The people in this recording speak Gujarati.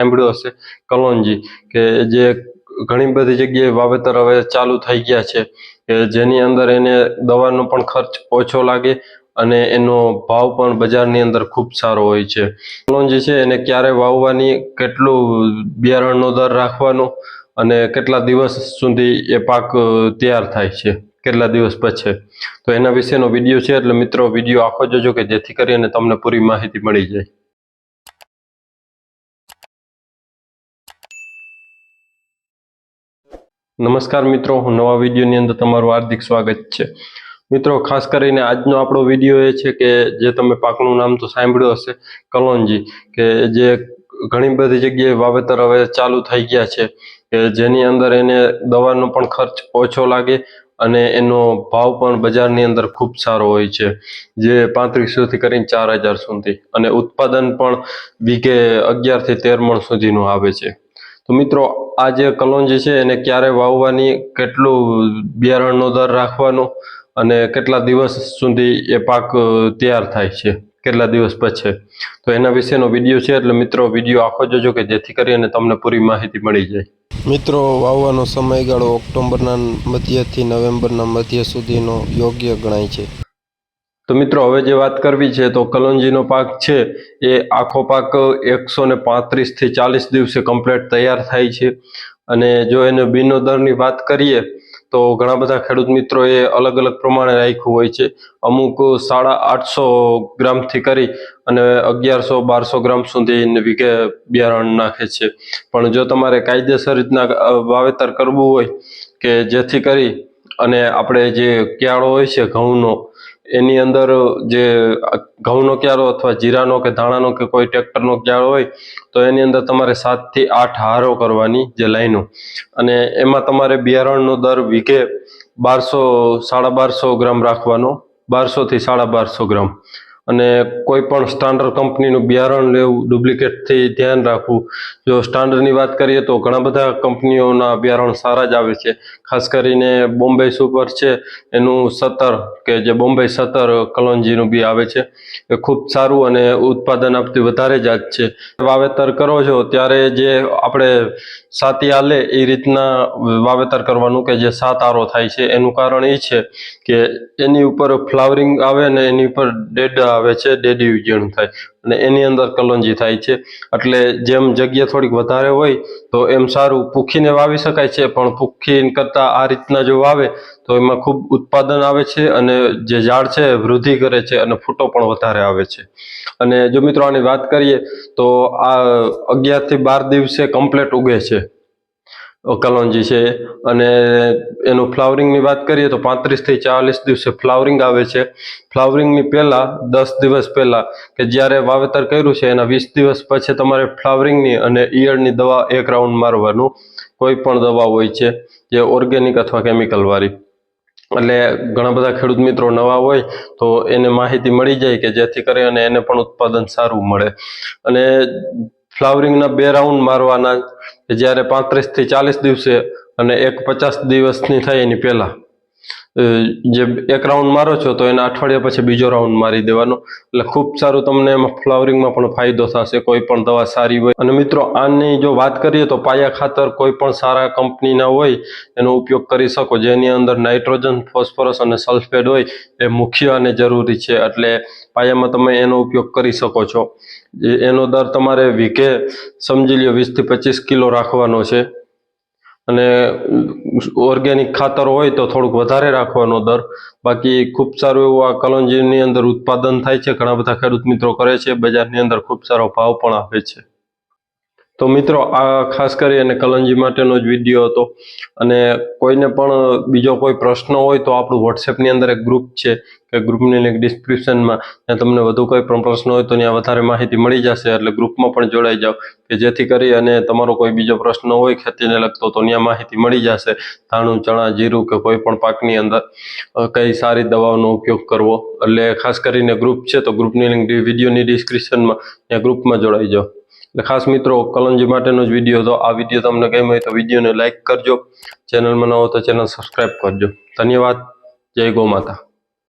સાંભળ્યું હશે કલોંજી કે જે ઘણી બધી જગ્યાએ વાવેતર હવે ચાલુ થઈ ગયા છે, કે જેની અંદર એને દવાનો પણ ખર્ચ ઓછો લાગે અને એનો ભાવ પણ બજારની અંદર ખૂબ સારો હોય છે. કલોંજી છે, એને ક્યારે વાવવાની, કેટલું બિયારણનો દર રાખવાનો અને કેટલા દિવસ સુધી એ પાક તૈયાર થાય છે, કેટલા દિવસ પછી. તો એના વિશેનો વીડિયો છે, એટલે મિત્રો વીડિયો આખો જોજો કે જેથી કરીને તમને પૂરી માહિતી મળી જાય. નમસ્કાર મિત્રો હું નવા વિડીયોની અંદર તમારું હાર્દિક સ્વાગત છે. મિત્રો, ખાસ કરીને આજનો આપણો વીડિયો એ છે કે જે તમે પાકનું નામ તો સાંભળ્યું હશે કલોંજી કે જે ઘણી બધી જગ્યાએ વાવેતર હવે ચાલુ થઈ ગયા છે, કે જેની અંદર એને દવાનો પણ ખર્ચ ઓછો લાગે અને એનો ભાવ પણ બજારની અંદર ખૂબ સારો હોય છે, જે પાંત્રીસોથી કરીને ચાર હજાર સુધી અને ઉત્પાદન પણ વીઘે અગિયારથી તેર મણ સુધીનું આવે છે. તો મિત્રો, આ જે કલોંજી છે એને ક્યારે વાવવાની, કેટલું બિયારણનો દર રાખવાનો અને કેટલા દિવસ સુધી એ પાક તૈયાર થાય છે? કેટલા દિવસ પછી? તો એના વિશેનો વીડિયો છે, એટલે મિત્રો વીડિયો આખો જોજો કે જેથી કરીને તમને પૂરી માહિતી મળી જાય. મિત્રો, વાવવાનો સમયગાળો ઓક્ટોબરના મધ્યથી નવેમ્બરના મધ્ય સુધીનો યોગ્ય ગણાય છે. તો મિત્રો, હવે જે વાત કરવી છે, તો કલોંજીનો પાક છે, એ આખો પાક એકસો ને પાંત્રીસથી ચાલીસ દિવસે કમ્પ્લીટ તૈયાર થાય છે. અને જો એને બીનો દરની વાત કરીએ, તો ઘણા બધા ખેડૂત મિત્રોએ અલગ અલગ પ્રમાણે રાખ્યું હોય છે. અમુક સાડા આઠસો ગ્રામથી કરી અને અગિયારસો, બારસો ગ્રામ સુધી વીઘે બિયારણ નાખે છે. પણ જો તમારે કાયદેસર રીતના વાવેતર કરવું હોય કે જેથી કરી અને આપણે જે ક્યાળો હોય છે, ઘઉંનો એની અંદર જે ઘઉંનો ક્યારો અથવા જીરાનો કે ધાણાનો કે કોઈ ટ્રેક્ટરનો ક્યારો હોય, તો એની અંદર તમારે સાતથી આઠ હારો કરવાની જે લાઈનો. અને એમાં તમારે બિયારણનો દર વીઘે બારસો, સાડા બારસો ગ્રામ રાખવાનો. બારસોથી સાડા બારસો ગ્રામ. અને કોઈ પણ સ્ટાન્ડર્ડ કંપનીનું બિયારણ લેવું ડુપ્લિકેટથી ધ્યાન રાખવું. જો સ્ટાન્ડર્ડની વાત કરીએ તો ઘણા બધા કંપનીઓના બિયારણ સારા જ આવે છે. ખાસ કરીને બોમ્બે સુપર છે, એનું સત્તર કે જે બોમ્બે સત્તર કલોંજીનું બી આવે છે. એ ખૂબ સારું અને ઉત્પાદન આપતી વધારે જાત છે. વાવેતર કરો છો ત્યારે જે આપણે સાતી આલે એ રીતના વાવેતર કરવાનું કે જે સાત આરો થાય છે. એનું કારણ એ છે કે એની ઉપર ફ્લાવરિંગ આવે ને એની ઉપર ડેડ આવે છે, ડેડી ઉજવણ થાય અને એની અંદર કલોંજી થાય છે. એટલે જેમ જગ્યા થોડીક વધારે હોય તો એમ સારું પૂખીને વાવી શકાય છે, પણ પૂખી કરતાં આ રીતના જો વાવે તો એમાં ખૂબ ઉત્પાદન આવે છે અને જે ઝાડ છે વૃદ્ધિ કરે છે અને ફૂટો પણ વધારે આવે છે. અને જો મિત્રો આની વાત કરીએ તો આ અગિયારથી બાર દિવસે કમ્પ્લેટ ઉગે છે. કલોંજી છે. અને એનું ફ્લાવરિંગની વાત કરીએ તો પાંત્રીસથી ચાલીસ દિવસે ફ્લાવરિંગ આવે છે. ફ્લાવરિંગની પહેલાં દસ દિવસ પહેલાં કે જ્યારે વાવેતર કર્યું છે એના વીસ દિવસ પછી તમારે ફ્લાવરિંગની અને ઈયળની દવા એક રાઉન્ડ મારવાનું કોઈ પણ દવા હોય છે, જે ઓર્ગેનિક અથવા કેમિકલવાળી એટલે ઘણા બધા ખેડૂત મિત્રો નવા હોય તો એને માહિતી મળી જાય કે જેથી કરી અને એને પણ ઉત્પાદન સારું મળે. અને ફ્લાવરિંગના બે રાઉન્ડ મારવાના જ્યારે પાંત્રીસથી ચાલીસ દિવસે અને એક પચાસ દિવસની થાય એની પહેલાં. જે એક રાઉન્ડ મારો છો, તો એના અઠવાડિયા પછી બીજો રાઉન્ડ મારી દેવાનો. એટલે ખૂબ સારું તમને એમાં ફ્લાવરિંગમાં પણ ફાયદો થશે, કોઈ પણ દવા સારી હોય. અને મિત્રો, આની જો વાત કરીએ તો પાયા ખાતર કોઈ પણ સારા કંપનીના હોય, એનો ઉપયોગ કરી શકો. જેની અંદર નાઇટ્રોજન ફોસ્ફરસ અને સલ્ફેટ હોય, એ મુખ્ય અને જરૂરી છે. એટલે પાયામાં તમે એનો ઉપયોગ કરી શકો છો. એનો દર તમારે વીઘે, સમજી લ્યો, વીસથી પચીસ કિલો રાખવાનો છે. અને ઓર્ગેનિક ખાતર હોય તો થોડુંક વધારે રાખવાનો દર. બાકી ખૂબ સારું એવું આ કલોંજીની અંદર ઉત્પાદન થાય છે. ઘણા બધા ખેડૂત મિત્રો કરે છે. બજારની અંદર ખૂબ સારો ભાવ પણ આપે છે. તો મિત્રો, આ ખાસ કરી અને કલંજી માટેનો જ વીડિયો હતો. અને કોઈને પણ બીજો કોઈ પ્રશ્ન હોય તો આપણું વોટ્સએપની અંદર એક ગ્રુપ છે કે ગ્રુપની લિંક ડિસ્ક્રિપ્શનમાં ત્યાં તમને વધુ કોઈ પણ પ્રશ્ન હોય તો ત્યાં વધારે માહિતી મળી જશે, એટલે ગ્રુપમાં પણ જોડાઈ જાઓ. કે જેથી કરી અને તમારો કોઈ બીજો પ્રશ્ન હોય ખેતીને લગતો તો ત્યાં માહિતી મળી જશે. ધાણું, ચણા, જીરું કે કોઈ પણ પાકની અંદર કઈ સારી દવાઓનો ઉપયોગ કરવો. એટલે ખાસ કરીને ગ્રુપ છે તો ગ્રુપની લિંક વિડીયોની ડિસ્ક્રિપ્શનમાં ત્યાં ગ્રુપમાં જોડાઈ જાઓ. એટલે ખાસ મિત્રો, કલંજી માટેનો જ વીડિયો હતો. આ વીડિયો તમને ગમ્યો હોય તો વિડીયોને લાઇક કરજો. ચેનલમાં ન હો તો ચેનલ સબસ્ક્રાઈબ કરજો. ધન્યવાદ. જય ગો માતા.